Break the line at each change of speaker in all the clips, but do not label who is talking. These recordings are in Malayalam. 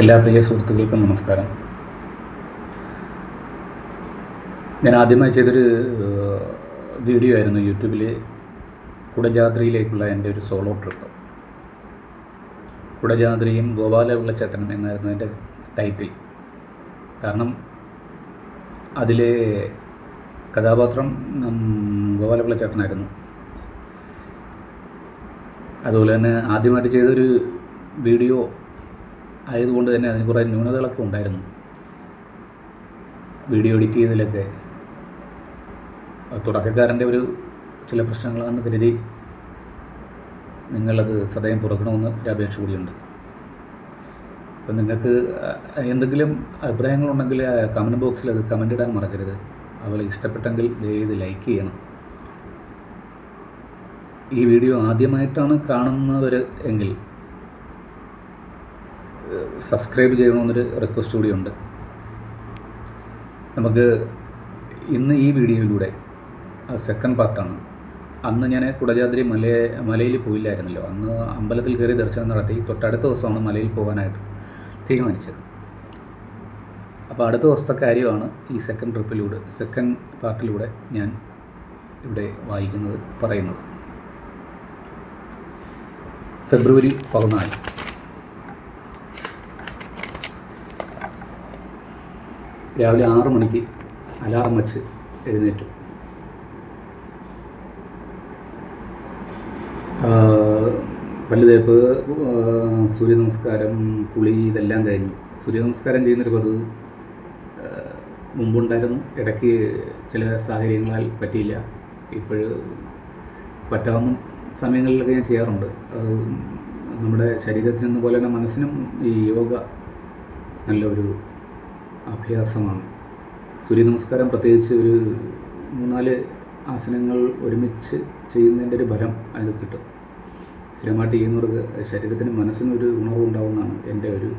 എല്ലാ പ്രിയ സുഹൃത്തുക്കൾക്കും നമസ്കാരം. ഞാൻ ആദ്യമായി ചെയ്തൊരു വീഡിയോ ആയിരുന്നു യൂട്യൂബിൽ കുടജാദ്രിയിലേക്കുള്ള എന്റെ ഒരു സോളോ ട്രിപ്പ്. കുടജാദ്രിയും ഗോപാല വെള്ളച്ചേട്ടനും എന്നായിരുന്നു എന്റെ ടൈറ്റിൽ. കാരണം അതിലെ കഥാപാത്രം ഉം, ഗോപാല വെള്ളച്ചേട്ടനായിരുന്നു അതുപോലെ തന്നെ ആദ്യമായിട്ട് ചെയ്തൊരു വീഡിയോ ആയതുകൊണ്ട് തന്നെ അതിന് കുറേ ന്യൂനതകളൊക്കെ ഉണ്ടായിരുന്നു. വീഡിയോ എഡിറ്റ് ചെയ്തതിലൊക്കെ തുടക്കക്കാരന്റെ ഒരു ചില പ്രശ്നങ്ങളാണെന്ന് കരുതി നിങ്ങളത് സദയം പുറക്കണമെന്ന് ഒരു അപേക്ഷ കൂടിയുണ്ട്. അപ്പം നിങ്ങൾക്ക് എന്തെങ്കിലും അഭിപ്രായങ്ങളുണ്ടെങ്കിൽ കമന്റ് ബോക്സിൽ അത് കമന്റ് ഇടാൻ മറക്കരുത്. അതുപോലെ ഇഷ്ടപ്പെട്ടെങ്കിൽ ദയവ് ലൈക്ക് ചെയ്യണം. ഈ വീഡിയോ ആദ്യമായിട്ടാണ് കാണുന്നവർ എങ്കിൽ സബ്സ്ക്രൈബ് ചെയ്യണമെന്നൊരു റിക്വസ്റ്റ് കൂടിയുണ്ട് നമുക്ക് ഇന്ന് ഈ വീഡിയോയിലൂടെ സെക്കൻഡ് പാർട്ടാണ് അന്ന് ഞാൻ കുടജാദ്രി മല മലയിൽ പോയില്ലായിരുന്നല്ലോ. അന്ന് അമ്പലത്തിൽ കയറി ദർശനം നടത്തി തൊട്ടടുത്ത ദിവസമാണ് മലയിൽ പോകാനായിട്ട് തീരുമാനിച്ചത്. അപ്പോൾ അടുത്ത ദിവസത്തെ കാര്യമാണ് ഈ സെക്കൻഡ് ട്രിപ്പിലൂടെ സെക്കൻഡ് പാർട്ടിലൂടെ ഞാൻ ഇവിടെ വായിക്കുന്നത് പറയുന്നത്. ഫെബ്രുവരി പതിനാല്. രാവിലെ ആറ് മണിക്ക് അലാറം വച്ച് എഴുന്നേറ്റു. പല്ലുതേപ്പ് സൂര്യ നമസ്കാരം കുളി ഇതെല്ലാം കഴിഞ്ഞു. സൂര്യ നമസ്കാരം ചെയ്യുന്നൊരു പതിവ് മുമ്പുണ്ടായിരുന്നു. ഇടയ്ക്ക് ചില സാഹചര്യങ്ങളാൽ പറ്റിയില്ല. ഇപ്പോൾ പറ്റാവുന്ന സമയങ്ങളിലൊക്കെ ഞാൻ ചെയ്യാറുണ്ട്. അത് നമ്മുടെ ശരീരത്തിനെന്ന പോലെ തന്നെ മനസ്സിനും ഈ യോഗ നല്ലൊരു അഭ്യാസമാണ്. സൂര്യ നമസ്കാരം പ്രത്യേകിച്ച് ഒരു മൂന്നാൽ ആസനങ്ങൾ ഒരുമിച്ച് ചെയ്യുന്നതിന്റെ ഒരു ഫലം അതിന് കിട്ടും. സ്ഥിരമായിട്ട് ചെയ്യുന്നവർക്ക് ശരീരത്തിനും മനസ്സിനൊരു ഒരു ഉണർവ് ഉണ്ടാവുമെന്നാണ് എന്റെ ഒരു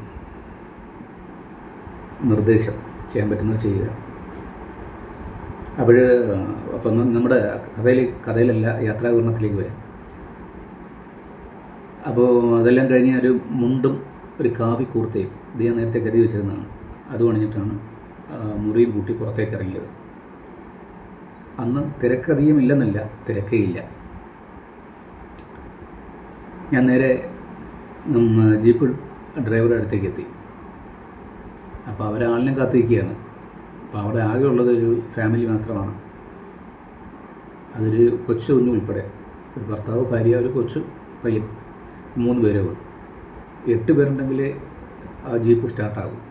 നിർദ്ദേശം. ചെയ്യാൻ പറ്റുന്നത് ചെയ്യുക. അപ്പോൾ അപ്പം നമ്മുടെ കഥയിൽ കഥയിലല്ല യാത്രാവിവരണത്തിലേക്ക് വരാം. അപ്പോൾ അതെല്ലാം കഴിഞ്ഞ് ഒരു മുണ്ടും ഒരു കാവി കൂർത്തയും ഇത് ഞാൻ നേരത്തെ കരുതി വെച്ചിരുന്നതാണ്. അത് പണിഞ്ഞിട്ടാണ് മുറി പൂട്ടി പുറത്തേക്ക് ഇറങ്ങിയത്. അന്ന് തിരക്കധികം ഇല്ലെന്നല്ല തിരക്കേയില്ല. ഞാൻ നേരെ ജീപ്പ് ഡ്രൈവറുടെ അടുത്തേക്ക് എത്തി. അപ്പോൾ അവരാളിനെ കാത്തിരിക്കുകയാണ്. അപ്പോൾ അവിടെ ആകെ ഉള്ളത് ഒരു ഫാമിലി മാത്രമാണ്. അതൊരു കൊച്ചു കുഞ്ഞു ഉൾപ്പെടെ. ഒരു ഭർത്താവ് ഭാര്യ ഒരു കൊച്ചു പയ്യൻ. മൂന്ന് പേരേ ഉള്ളൂ. എട്ട് പേരുണ്ടെങ്കിൽ ആ ജീപ്പ് സ്റ്റാർട്ടാകും.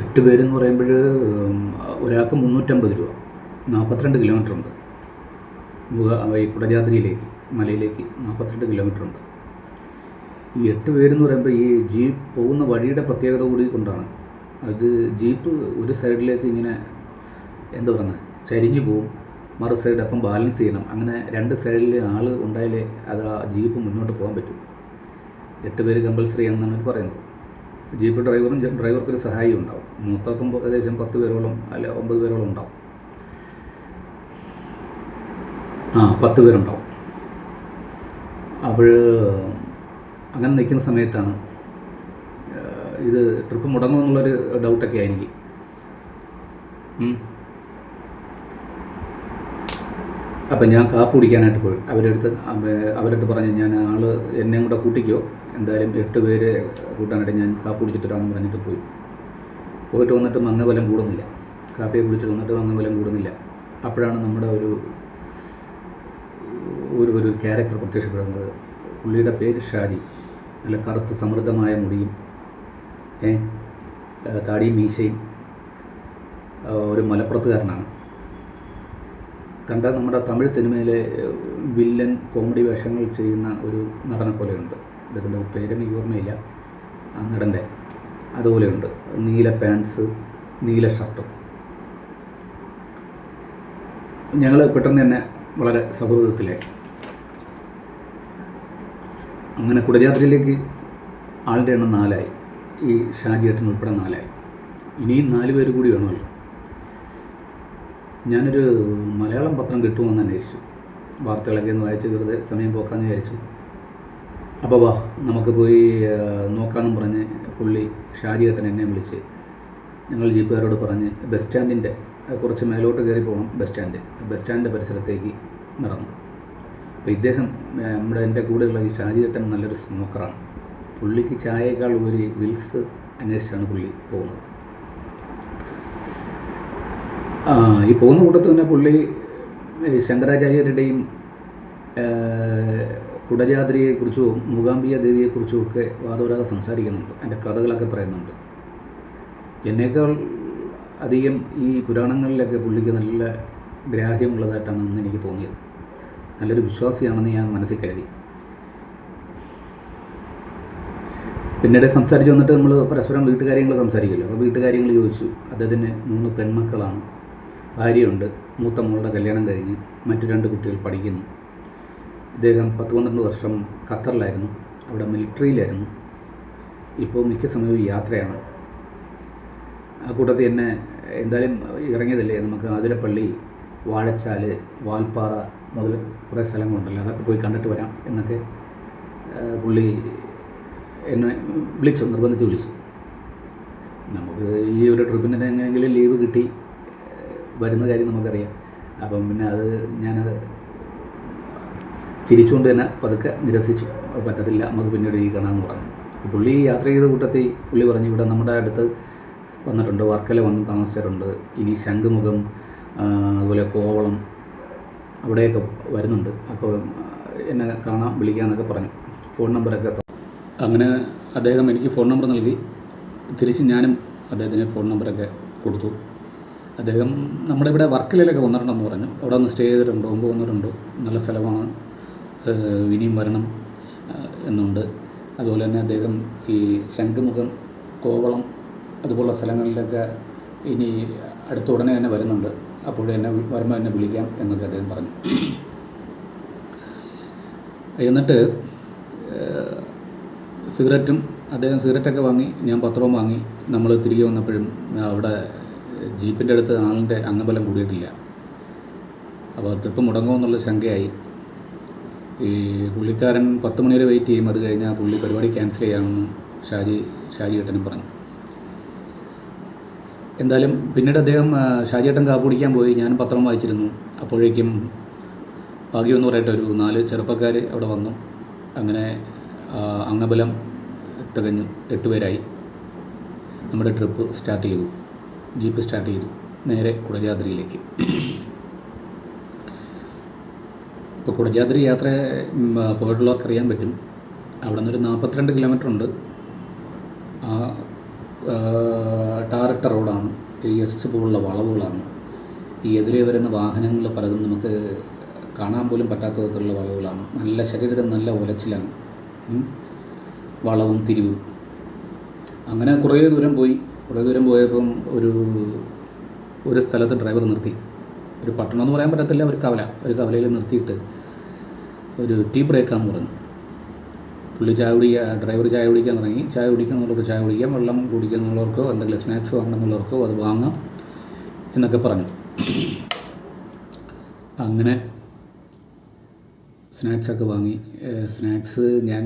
എട്ട് പേരെന്ന് പറയുമ്പോൾ ഒരാൾക്ക് മുന്നൂറ്റമ്പത് രൂപ. നാൽപ്പത്തിരണ്ട് കിലോമീറ്റർ ഉണ്ട് ഈ കുടജാദ്രിയിലേക്ക് മലയിലേക്ക് നാൽപ്പത്തിരണ്ട് കിലോമീറ്റർ ഉണ്ട് ഈ എട്ട് പേരെന്ന് പറയുമ്പോൾ ഈ ജീപ്പ് പോകുന്ന വഴിയുടെ പ്രത്യേകത കൂടി കൊണ്ടാണ്. അത് ജീപ്പ് ഒരു സൈഡിലേക്ക് ഇങ്ങനെ എന്താ പറയുന്നത് ചരിഞ്ഞു പോവും. മറു സൈഡ് അപ്പം ബാലൻസ് ചെയ്യണം. അങ്ങനെ രണ്ട് സൈഡിൽ ആൾ ഉണ്ടായാലേ അത് ആ ജീപ്പ് മുന്നോട്ട് പോകാൻ പറ്റും. എട്ട് പേര് കമ്പൽസറി ആണെന്നാണ് പറയുന്നത്. ജീപ്പ് ഡ്രൈവറും ഡ്രൈവർക്ക് ഡ്രൈവർക്കൊരു സഹായിയും ഉണ്ടാവും. മൂത്തപ്പം ഏകദേശം പത്ത് പേരോളം അല്ല ഒമ്പത് പേരോളം ഉണ്ടാവും. ആ പത്ത് പേരുണ്ടാവും. അപ്പോൾ അങ്ങനെ നിൽക്കുന്ന സമയത്താണ് ഇത് ട്രിപ്പ് മുടങ്ങുമെന്നുള്ളൊരു ഡൗട്ടൊക്കെ ആയിരിക്കും. അപ്പം ഞാൻ കാപ്പ് കുടിക്കാനായിട്ട് പോയി. അവരെടുത്ത് അവരെടുത്ത് പറഞ്ഞ് ഞാൻ ആൾ എന്നെയും കൂടെ കൂട്ടിക്കോ. എന്തായാലും എട്ട് പേര് കൂട്ടാനായിട്ട് ഞാൻ കാപ്പി കുടിച്ചിട്ട് വരാമെന്ന് പറഞ്ഞിട്ട് പോയി. പോയിട്ട് വന്നിട്ട് മങ്ങബലം കൂടുന്നില്ല. കാപ്പിയെ കുടിച്ചിട്ട് വന്നിട്ട് മങ്ങബലം കൂടുന്നില്ല. അപ്പോഴാണ് നമ്മുടെ ഒരു ഒരു ഒരു ക്യാരക്ടർ പ്രത്യക്ഷപ്പെടുന്നത്. പുള്ളിയുടെ പേര് ഷാജി. നല്ല കറുത്ത് സമൃദ്ധമായ മുടിയും താടിയും മീശയും ഒരു മലപ്പുറത്തുകാരനാണ്. കണ്ട നമ്മുടെ തമിഴ് സിനിമയിലെ വില്ലൻ കോമഡി വേഷങ്ങൾ ചെയ്യുന്ന ഒരു നടനെ പോലെയുണ്ട്. ഇതിന്റെ പേരെനിക്ക് ഓർമ്മയില്ല. ആ നടന്റെ അതുപോലെയുണ്ട്. നീല പാൻസ് നീല ഷർട്ടും ഞങ്ങൾ പെട്ടെന്ന് തന്നെ വളരെ സൗഹൃദത്തിലായി. അങ്ങനെ കുടജാത്രയിലേക്ക് ആളുടെ എണ്ണം നാലായി. ഈ ഷാജിയേട്ടൻ ഉൾപ്പെടെ നാലായി. ഇനിയും നാല് പേര് കൂടി വേണമല്ലോ. ഞാനൊരു മലയാളം പത്രം കിട്ടുമോ എന്ന് അന്വേഷിച്ചു. വാർത്തകളൊക്കെ ഒന്ന് വായിച്ച് വെറുതെ സമയം പോക്കാന്ന് വിചാരിച്ചു. അപ്പോൾ വാ നമുക്ക് പോയി നോക്കാമെന്നും പറഞ്ഞ് പുള്ളി ഷാജിയേട്ടൻ എന്നെ വിളിച്ച് ഞങ്ങൾ ജീപ്പുകാരോട് പറഞ്ഞ് ബസ് സ്റ്റാൻഡിന്റെ കുറച്ച് മേലോട്ട് കയറി പോകണം ബസ് സ്റ്റാൻഡ്. ബസ് സ്റ്റാൻഡിന്റെ പരിസരത്തേക്ക് നടന്നു. അപ്പോൾ ഇദ്ദേഹം നമ്മുടെ എന്റെ കൂടെയുള്ള ഈ ഷാജിയേട്ടൻ നല്ലൊരു സ്മോക്കറാണ്. പുള്ളിക്ക് ചായയേക്കാൾ ഉപരി വിൽസ് അന്വേഷിച്ചാണ് പുള്ളി പോകുന്നത്. ഈ പോകുന്ന കൂട്ടത്തിൽ തന്നെ പുള്ളി ശങ്കരാചാര്യരുടെയും കുടജാദ്രിയെക്കുറിച്ചും മൂകാംബിക ദേവിയെക്കുറിച്ചും ഒക്കെ വാദോരാതെ സംസാരിക്കുന്നുണ്ട്. അതിന്റെ കഥകളൊക്കെ പറയുന്നുണ്ട്. എന്നേക്കാൾ അധികം ഈ പുരാണങ്ങളിലൊക്കെ പുള്ളിക്ക് നല്ല ഗ്രാഹ്യമുള്ളതായിട്ടാണ് അന്ന് എനിക്ക് തോന്നിയത്. നല്ലൊരു വിശ്വാസിയാണെന്ന് ഞാൻ മനസ്സിൽ കരുതി. പിന്നീട് സംസാരിച്ച് വന്നിട്ട് നമ്മൾ പരസ്പരം വീട്ടുകാര്യങ്ങൾ സംസാരിക്കുമല്ലോ. അപ്പോൾ വീട്ടുകാര്യങ്ങൾ ചോദിച്ചു. അദ്ദേഹത്തിന് മൂന്ന് പെൺമക്കളാണ്. ഭാര്യയുണ്ട്. മൂത്ത മോളുടെ കല്യാണം കഴിഞ്ഞ് മറ്റു രണ്ട് കുട്ടികൾ പഠിക്കുന്നു. ഇദ്ദേഹം പത്ത് പന്ത്രണ്ട് വർഷം ഖത്തറിലായിരുന്നു. അവിടെ മിലിറ്ററിയിലായിരുന്നു. ഇപ്പോൾ മിക്ക സമയവും യാത്രയാണ്. ആ കൂട്ടത്തിൽ എന്നെ എന്തായാലും ഇറങ്ങിയതല്ലേ നമുക്ക് ആതിരപ്പള്ളി വാഴച്ചാൽ വാൽപ്പാറ മുതൽ കുറേ സ്ഥലങ്ങളുണ്ടല്ലോ. അതൊക്കെ പോയി കണ്ടിട്ട് വരാം എന്നൊക്കെ പുള്ളി എന്നെ വിളിച്ചു നിർബന്ധിച്ച് വിളിച്ചു. നമുക്ക് ഈ ഒരു ട്രിപ്പിന് എങ്ങനെയെങ്കിലും ലീവ് കിട്ടി വരുന്ന കാര്യം നമുക്കറിയാം. അപ്പം പിന്നെ അത് ഞാനത് ചിരിച്ചുകൊണ്ട് തന്നെ പതുക്കെ നിരസിച്ചു. പറ്റത്തില്ല നമുക്ക് പിന്നീട് ഈ കാണാമെന്ന് പറഞ്ഞു. പുള്ളി യാത്ര ചെയ്ത കൂട്ടത്തിൽ പുള്ളി പറഞ്ഞു ഇവിടെ നമ്മുടെ അടുത്ത് വന്നിട്ടുണ്ട് വർക്കല വന്ന് താമസിച്ചിട്ടുണ്ട്. ഇനി ശംഖുമുഖം അതുപോലെ കോവളം അവിടെയൊക്കെ വരുന്നുണ്ട്. അപ്പോൾ എന്നെ കാണാം വിളിക്കാമെന്നൊക്കെ പറഞ്ഞു. ഫോൺ നമ്പറൊക്കെ അങ്ങനെ അദ്ദേഹം എനിക്ക് ഫോൺ നമ്പർ നൽകി. തിരിച്ച് ഞാനും അദ്ദേഹത്തിന് ഫോൺ നമ്പറൊക്കെ കൊടുത്തു. അദ്ദേഹം നമ്മുടെ ഇവിടെ വർക്കലയിലൊക്കെ വന്നിട്ടുണ്ടെന്ന് പറഞ്ഞു. അവിടെ ഒന്ന് സ്റ്റേ ചെയ്തിട്ടുണ്ട് മുമ്പ് വന്നിട്ടുണ്ട്. നല്ല സ്ഥലമാണ്. ഇനിയും വരണം എന്നുണ്ട്. അതുപോലെ തന്നെ അദ്ദേഹം ഈ ശംഖുമുഖം കോവളം അതുപോലുള്ള സ്ഥലങ്ങളിലൊക്കെ ഇനി അടുത്ത ഉടനെ തന്നെ വരുന്നുണ്ട്. അപ്പോൾ എന്നെ വരുമ്പോൾ എന്നെ വിളിക്കാം എന്നൊക്കെ അദ്ദേഹം പറഞ്ഞു. എന്നിട്ട് സിഗരറ്റും അദ്ദേഹം സിഗരറ്റൊക്കെ വാങ്ങി ഞാൻ പത്രവും വാങ്ങി. നമ്മൾ തിരികെ വന്നപ്പോഴും അവിടെ ജീപ്പിന്റെ അടുത്ത് ആളിന്റെ അംഗബലം കൂടിയിട്ടില്ല. അപ്പോൾ ട്രിപ്പ് മുടങ്ങുമെന്നുള്ള ശങ്കയായി. ഈ പുള്ളിക്കാരൻ പത്ത് മണി വരെ വെയിറ്റ് ചെയ്യും. അത് കഴിഞ്ഞാൽ പുള്ളി പരിപാടി ക്യാൻസൽ ചെയ്യാമെന്ന് ഷാജി ഷാജി ഏട്ടനും പറഞ്ഞു. എന്തായാലും പിന്നീട് അദ്ദേഹം ഷാജിയേട്ടൻ ഷാജി ഏട്ടൻ കാപ്പ് കുടിക്കാൻ പോയി. ഞാൻ പത്രം വായിച്ചിരുന്നു. അപ്പോഴേക്കും ഭാഗ്യമെന്ന് പറയട്ടെ ഒരു നാല് ചെറുപ്പക്കാർ അവിടെ വന്നു. അങ്ങനെ അംഗബലം തികഞ്ഞു എട്ടുപേരായി നമ്മുടെ ട്രിപ്പ് സ്റ്റാർട്ട് ചെയ്തു. ജീപ്പ് സ്റ്റാർട്ട് ചെയ്തു. നേരെ കുടജാദ്രിയിലേക്ക്. ഇപ്പോൾ കുടജാദ്രി യാത്ര പോയിട്ടുള്ളവർക്ക് അറിയാൻ പറ്റും. അവിടെ നിന്നൊരു നാൽപ്പത്തിരണ്ട് കിലോമീറ്റർ ഉണ്ട്. ആ ആ, ടാറിട്ട റോഡാണ് ഈ എസ് പോലുള്ള വളവുകളാണ്. ഈ എതിരെ വരുന്ന വാഹനങ്ങൾ പലതും നമുക്ക് കാണാൻ പോലും പറ്റാത്ത വിധത്തിലുള്ള വളവുകളാണ്. നല്ല ശരീരത്തിന് നല്ല ഉലച്ചിലാണ് വളവും തിരിവും. അങ്ങനെ കുറേ ദൂരം പോയി. കുറേ ദൂരം പോയപ്പം ഒരു ഒരു സ്ഥലത്ത് ഡ്രൈവർ നിർത്തി. ഒരു പട്ടണം എന്ന് പറയാൻ പറ്റത്തില്ല ഒരു കവല. ഒരു കവലയിൽ നിർത്തിയിട്ട് ഒരു ടീ ബ്രേക്കാന്ന് പറഞ്ഞു. പുള്ളി ചായ കുടിക്കുക ഡ്രൈവർ ചായ കുടിക്കാൻ തുടങ്ങി. ചായ കുടിക്കണമെന്നുള്ളവർക്ക് ചായ കുടിക്കാം വെള്ളം കുടിക്കുന്നുള്ളവർക്കോ എന്തെങ്കിലും സ്നാക്സ് വാങ്ങണമെന്നുള്ളവർക്കോ അത് വാങ്ങാം എന്നൊക്കെ പറഞ്ഞു. അങ്ങനെ സ്നാക്സൊക്കെ വാങ്ങി. സ്നാക്സ് ഞാൻ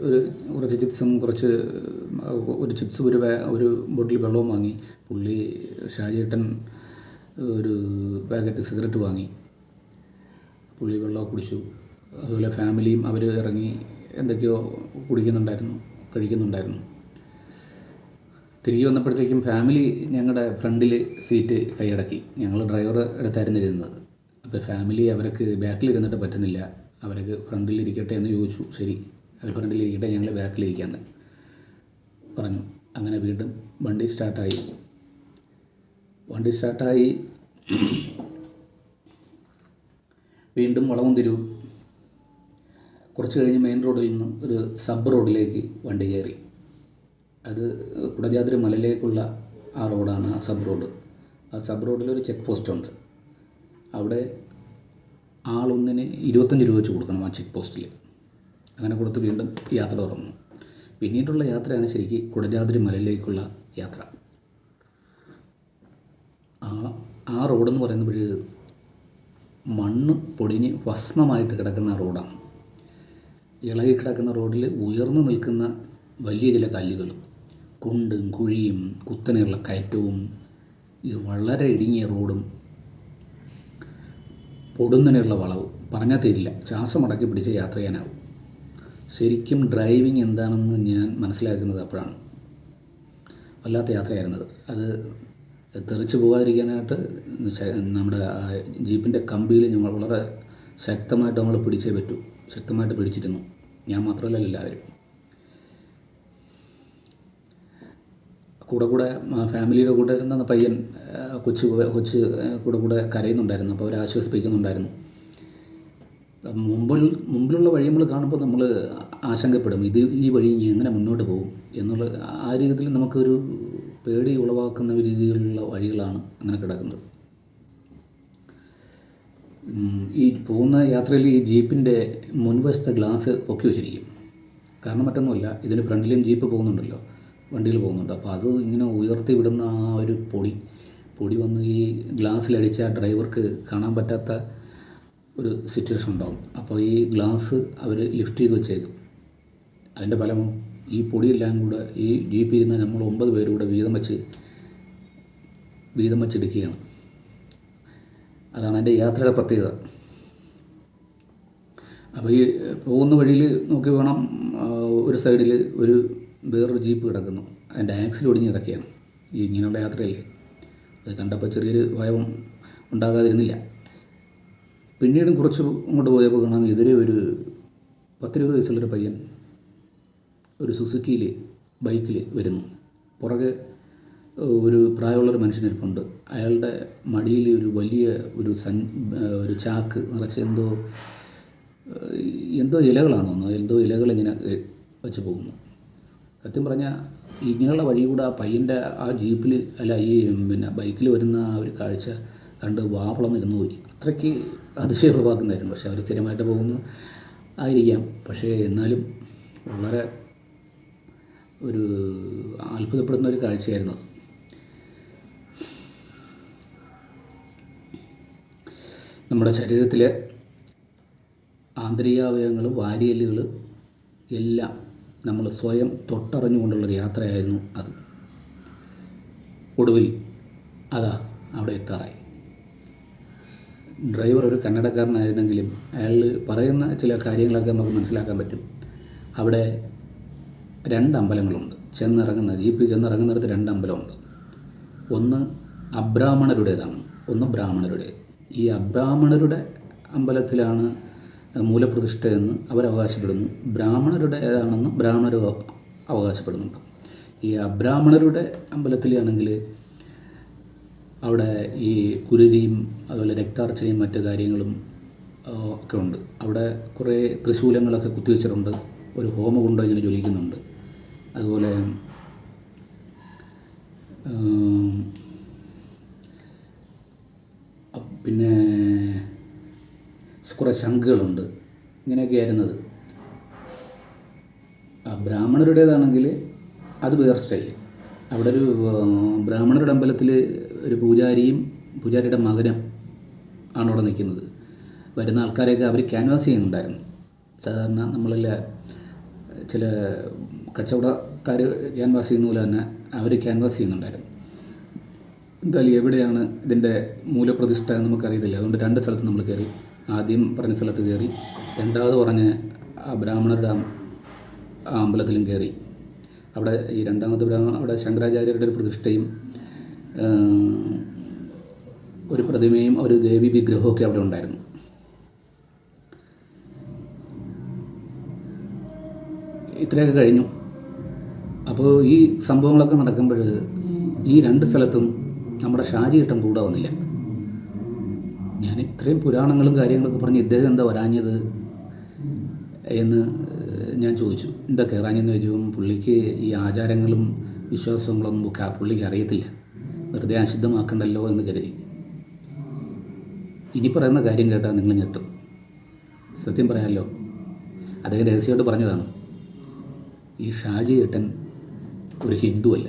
ഒരു കുറച്ച് ചിപ്സും കുറച്ച് ഒരു ചിപ്സ് ഒരു ഒരു ബോട്ടിൽ വെള്ളവും വാങ്ങി. പുള്ളി ഷാജിയേട്ടൻ ഒരു പാക്കറ്റ് സിഗരറ്റ് വാങ്ങി. പുള്ളി വെള്ളമൊക്കെ കുടിച്ചു. അതുപോലെ ഫാമിലിയും അവർ ഇറങ്ങി എന്തൊക്കെയോ കുടിക്കുന്നുണ്ടായിരുന്നു കഴിക്കുന്നുണ്ടായിരുന്നു. തിരികെ വന്നപ്പോഴത്തേക്കും ഫാമിലി ഞങ്ങളുടെ ഫ്രണ്ടിൽ സീറ്റ് കൈയടക്കി. ഞങ്ങൾ ഡ്രൈവർ എടുത്തായിരുന്നു ഇരുന്നത്. അപ്പോൾ ഫാമിലി അവർക്ക് ബാക്കിൽ ഇരുന്നിട്ട് പറ്റുന്നില്ല. അവർക്ക് ഫ്രണ്ടിലിരിക്കട്ടെ എന്ന് ചോദിച്ചു. ശരി അവർ ഫ്രണ്ടിലിരിക്കട്ടെ ഞങ്ങൾ ബാക്കിലിരിക്കാമെന്ന് പറഞ്ഞു. അങ്ങനെ വീണ്ടും വണ്ടി സ്റ്റാർട്ടായി. വണ്ടി സ്റ്റാർട്ടായി. വീണ്ടും വളവും തിരിവും. കുറച്ച് കഴിഞ്ഞ് മെയിൻ റോഡിൽ നിന്നും ഒരു സബ് റോഡിലേക്ക് വണ്ടി കയറി. അത് കുടജാദ്രി മലയിലേക്കുള്ള ആ റോഡാണ് ആ സബ് റോഡ് ആ സബ് റോഡിൽ ഒരു ചെക്ക് പോസ്റ്റ് ഉണ്ട്. അവിടെ ആളൊന്നിന് ഇരുപത്തഞ്ച് രൂപ വെച്ച് കൊടുക്കണം ആ ചെക്ക് പോസ്റ്റിൽ അങ്ങനെ കൊടുത്ത് വീണ്ടും യാത്ര തുടർന്നു പിന്നീടുള്ള യാത്രയാണ് ശരിക്കും കുടജാദ്രി മലയിലേക്കുള്ള യാത്ര. ആ ആ റോഡെന്ന് പറയുന്നപ്പോഴേ മണ്ണ് പൊടിഞ്ഞ് ഭസ്മമായിട്ട് കിടക്കുന്ന റോഡാണ് ഇളകി കിടക്കുന്ന റോഡിൽ ഉയർന്നു നിൽക്കുന്ന വലിയ ചില കല്ലുകൾ. കുണ്ടും കുഴിയും കുത്തനെയുള്ള കയറ്റവും ഈ വളരെ ഇടുങ്ങിയ റോഡും പൊടുന്നനെയുള്ള വളവും. പറഞ്ഞാൽ തരില്ല. ശ്വാസം അടക്കി പിടിച്ച് യാത്ര ചെയ്യാനാവും ശരിക്കും ഡ്രൈവിംഗ് എന്താണെന്ന് ഞാൻ മനസ്സിലാക്കുന്നത് അപ്പോഴാണ്. വല്ലാത്ത യാത്രയായിരുന്നത്. അത് തെറിച്ചു പോകാതിരിക്കാനായിട്ട് നമ്മുടെ ജീപ്പിന്റെ കമ്പിയിൽ ഞങ്ങൾ വളരെ ശക്തമായിട്ട് നമ്മൾ പിടിച്ചേ പറ്റൂ. ശക്തമായിട്ട് പിടിച്ചിരുന്നു. ഞാൻ മാത്രമല്ല എല്ലാവരും. കൂടെ കൂടെ ഫാമിലിയുടെ കൂടെ ഇരുന്ന പയ്യൻ കൊച്ചു കൊച്ച് കൂടെ കൂടെ കരയുന്നുണ്ടായിരുന്നു. അപ്പോൾ അവരെ ആശ്വസിപ്പിക്കുന്നുണ്ടായിരുന്നു. മുമ്പിൽ മുമ്പിലുള്ള വഴി നമ്മൾ കാണുമ്പോൾ നമ്മൾ ആശങ്കപ്പെടും. ഇത് ഈ വഴി ഇനി എങ്ങനെ മുന്നോട്ട് പോകും എന്നുള്ള ആ രീതിയിൽ നമുക്കൊരു പേടി ഉളവാക്കുന്ന രീതിയിലുള്ള വഴികളാണ് അങ്ങനെ കിടക്കുന്നത്. ഈ പോകുന്ന യാത്രയിൽ ഈ ജീപ്പിന്റെ മുൻവശത്തെ ഗ്ലാസ് പൊക്കി വെച്ചിരിക്കും. കാരണം മറ്റൊന്നുമില്ല ഇതിന് ഫ്രണ്ടിലും ജീപ്പ് പോകുന്നുണ്ടല്ലോ വണ്ടിയിൽ പോകുന്നുണ്ട്. അപ്പോൾ അത് ഇങ്ങനെ ഉയർത്തി വിടുന്ന ആ ഒരു പൊടി പൊടി വന്ന് ഈ ഗ്ലാസ്സിലടിച്ച ഡ്രൈവർക്ക് കാണാൻ പറ്റാത്ത ഒരു സിറ്റുവേഷൻ ഉണ്ടാവും. അപ്പോൾ ഈ ഗ്ലാസ് അവർ ലിഫ്റ്റ് ചെയ്ത് വെച്ചേക്കും. അതിന്റെ ഫലമോ ഈ പൊടിയെല്ലാം കൂടെ ഈ ജീപ്പിൽ ഇരുന്ന് നമ്മൾ ഒമ്പത് പേരും കൂടെ വീതം വെച്ച് വീതം വെച്ചെടുക്കുകയാണ്. അതാണ് എന്റെ യാത്രയുടെ പ്രത്യേകത. അപ്പോൾ ഈ പോകുന്ന വഴിയിൽ നോക്കി വേണം ഒരു സൈഡിൽ ഒരു വേറൊരു ജീപ്പ് കിടക്കുന്നു. അതിന്റെ ആക്സിൽ ഒടിഞ്ഞ് കിടക്കുകയാണ്. ഈ ഇങ്ങനെയുള്ള യാത്രയല്ലേ? അത് കണ്ടപ്പോൾ ചെറിയൊരു ഭയം ഉണ്ടാകാതിരുന്നില്ല. പിന്നീടും കുറച്ച് അങ്ങോട്ട് പോയപ്പോൾ കാണാം എതിരെ ഒരു പത്തിരുപത് വയസ്സുള്ളൊരു പയ്യൻ ഒരു സുസുക്കിയിൽ ബൈക്കിൽ വരുന്നു. പുറകെ ഒരു പ്രായമുള്ളൊരു മനുഷ്യനിരിപ്പുണ്ട്. അയാളുടെ മടിയിൽ ഒരു വലിയ ഒരു സൻ ഒരു ചാക്ക് നിറച്ച് എന്തോ എന്തോ ഇലകളാണെന്ന് തോന്നുന്നു. എന്തോ ഇലകൾ ഇങ്ങനെ വെച്ച് പോകുന്നു. സത്യം പറഞ്ഞാൽ ഇങ്ങനെയുള്ള വഴി കൂടെ ആ പയ്യന്റെ ആ ജീപ്പിൽ അല്ല ഈ പിന്നെ ബൈക്കിൽ വരുന്ന ആ ഒരു കാഴ്ച കണ്ട് വാവളം ഇരുന്ന് പോയി. അത്രയ്ക്ക് അതിശയപ്രഭാക്കുന്നതായിരുന്നു പക്ഷേ അവർ സ്ഥിരമായിട്ട് പോകുന്നു ആയിരിക്കാം. പക്ഷേ എന്നാലും വളരെ ഒരു അത്ഭുതപ്പെടുന്ന ഒരു കാഴ്ചയായിരുന്നു നമ്മുടെ ശരീരത്തിലെ ആന്തരികാവയവങ്ങൾ വാരിയലുകൾ എല്ലാം നമ്മൾ സ്വയം തൊട്ടറിഞ്ഞുകൊണ്ടുള്ളൊരു യാത്രയായിരുന്നു അത്. ഒടുവിൽ അതാ അവിടെ എത്താറായി. ഡ്രൈവർ ഒരു കന്നഡക്കാരനായിരുന്നെങ്കിലും അയാൾ പറയുന്ന ചില കാര്യങ്ങളൊക്കെ നമുക്ക് മനസ്സിലാക്കാൻ പറ്റും. അവിടെ രണ്ട് അമ്പലങ്ങളുണ്ട് ചെന്നിറങ്ങുന്ന ജീപ്പിൽ ചെന്നിറങ്ങുന്നിടത്ത് രണ്ട് അമ്പലമുണ്ട് ഒന്ന് അബ്രാഹ്മണരുടേതാണ്. ഒന്ന് ബ്രാഹ്മണരുടെ ഈ അബ്രാഹ്മണരുടെ അമ്പലത്തിലാണ് മൂലപ്രതിഷ്ഠ എന്ന് അവരവകാശപ്പെടുന്നു ബ്രാഹ്മണരുടേതാണെന്ന് ബ്രാഹ്മണർ അവകാശപ്പെടുന്നുണ്ട്. ഈ അബ്രാഹ്മണരുടെ അമ്പലത്തിലാണെങ്കിൽ അവിടെ ഈ കുരുതിയും അതുപോലെ രക്താർച്ചയും മറ്റു കാര്യങ്ങളും ഒക്കെ ഉണ്ട്. അവിടെ കുറേ തൃശൂലങ്ങളൊക്കെ കുത്തിവെച്ചിട്ടുണ്ട് ഒരു ഹോമകുണ്ടം ഇങ്ങനെ ജ്വലിക്കുന്നുണ്ട്. അതുപോലെ പിന്നെ കുറേ ശംഖുകളുണ്ട്. ഇങ്ങനെയൊക്കെ ആയിരുന്നത് ബ്രാഹ്മണരുടേതാണെങ്കിൽ അത് വേറെ സ്റ്റൈൽ അവിടെ ഒരു ബ്രാഹ്മണരുടെ അമ്പലത്തിൽ ഒരു പൂജാരിയും പൂജാരിയുടെ മകനും ആണ് അവിടെ നിൽക്കുന്നത്. വരുന്ന ആൾക്കാരെയൊക്കെ അവർ ക്യാൻവാസ് ചെയ്യുന്നുണ്ടായിരുന്നു. സാധാരണ നമ്മളിലെ ചില കച്ചവടക്കാർ ക്യാൻവാസ് ചെയ്യുന്ന പോലെ തന്നെ അവർ ക്യാൻവാസ് ചെയ്യുന്നുണ്ടായിരുന്നു. എന്തായാലും എവിടെയാണ് ഇതിന്റെ മൂലപ്രതിഷ്ഠ എന്ന് നമുക്കറിയത്തില്ല. അതുകൊണ്ട് രണ്ട് സ്ഥലത്ത് നമ്മൾ കയറി. ആദ്യം പറഞ്ഞ സ്ഥലത്ത് കയറി. രണ്ടാമത് പറഞ്ഞ ആ ബ്രാഹ്മണരുടെ അമ്പലത്തിലും കയറി. അവിടെ ഈ രണ്ടാമത്തെ ബ്രാഹ്മ അവിടെ ശങ്കരാചാര്യരുടെ ഒരു പ്രതിഷ്ഠയും ഒരു പ്രതിമയും ഒരു ദേവി വിഗ്രഹമൊക്കെ അവിടെ ഉണ്ടായിരുന്നു. ഇത്രയൊക്കെ കഴിഞ്ഞു. അപ്പോൾ ഈ സംഭവങ്ങളൊക്കെ നടക്കുമ്പോൾ ഈ രണ്ട് സ്ഥലത്തും നമ്മുടെ ഷാജി ഏട്ടൻ കൂടെ വന്നില്ല? ഞാൻ ഇത്രയും പുരാണങ്ങളും കാര്യങ്ങളൊക്കെ പറഞ്ഞ് ഇദ്ദേഹം എന്താ വരാഞ്ഞത് എന്ന് ഞാൻ ചോദിച്ചു. എന്താ കയറാഞ്ഞെന്ന് ചോദിച്ചപ്പം പുള്ളിക്ക് ഈ ആചാരങ്ങളും വിശ്വാസങ്ങളൊന്നും ഒക്കെ പുള്ളിക്ക് അറിയത്തില്ല. വെറുതെ അശുദ്ധമാക്കണ്ടല്ലോ എന്ന് കരുതി. ഇനി പറയുന്ന കാര്യം കേട്ടാൽ നിങ്ങൾ ഞെട്ടും. സത്യം പറയാമല്ലോ അദ്ദേഹം രഹസ്യമായിട്ട് പറഞ്ഞതാണ്. ഈ ഷാജി ഏട്ടൻ ഒരു ഹിന്ദുവല്ല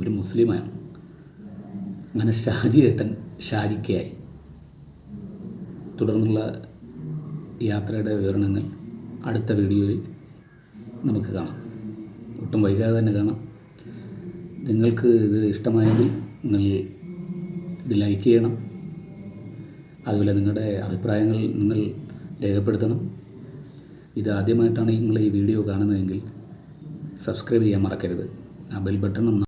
ഒരു മുസ്ലിമാണ് അങ്ങനെ ഷാജി ഏട്ടൻ ഷാജിക്കയായി തുടർന്നുള്ള യാത്രയുടെ വിവരണങ്ങൾ അടുത്ത വീഡിയോയിൽ നമുക്ക് കാണാം. ഒട്ടും വൈകാതെ തന്നെ കാണാം. നിങ്ങൾക്ക് ഇത് ഇഷ്ടമായെങ്കിൽ നിങ്ങൾ ഇത് ലൈക്ക് ചെയ്യണം. അതുപോലെ നിങ്ങളുടെ അഭിപ്രായങ്ങൾ നിങ്ങൾ രേഖപ്പെടുത്തണം. ഇത് ആദ്യമായിട്ടാണ് നിങ്ങൾ ഈ വീഡിയോ കാണുന്നതെങ്കിൽ സബ്സ്ക്രൈബ് ചെയ്യാൻ മറക്കരുത്. ആ ബെൽ ബട്ടൺ ഒന്ന്